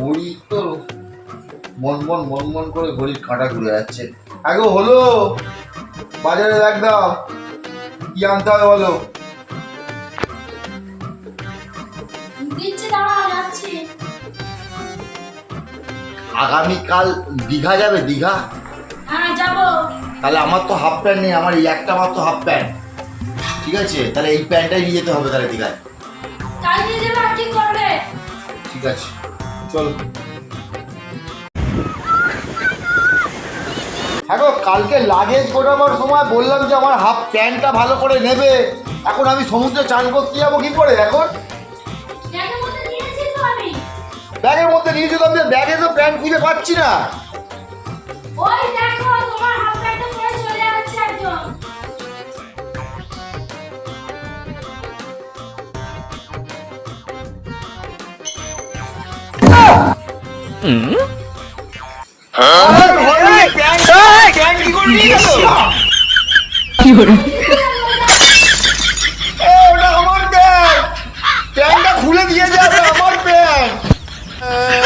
ঘড়ি তো মন মন মন মন করে ঘড়ির কাঁটা ঘুরে যাচ্ছে। আগে হলো বাজারে দেখ দাও কি আনতে হবে বলো? আগামীকাল দীঘা যাবে দীঘা? হ্যাঁ তাহলে আমার তো হাফ প্যান্ট নেই আমার এই একটা মাত্র হাফ প্যান্ট ঠিক আছে? তাহলে এই প্যান্টটাই নিয়ে যেতে হবে তাহলে দীঘায়। ঠিক আছে। চলো। গো, কালকে লাগেজ গোটাবার সময় বললাম যে আমার হাফ প্যান্টটা ভালো করে নেবে। এখন আমি সমুদ্রে চান করতে যাব কি করে এখন ব্যাগের মধ্যে নিয়েছি তো আমি। ব্যাগের মধ্যে নিয়ে যেতাম যে ব্যাগে তো প্যান্ট খুঁজে পাচ্ছি না। ওই দেখো তোমার কি করে হ্যাঁ? খুলে দিয়ে যাবে আমার প্যান্ট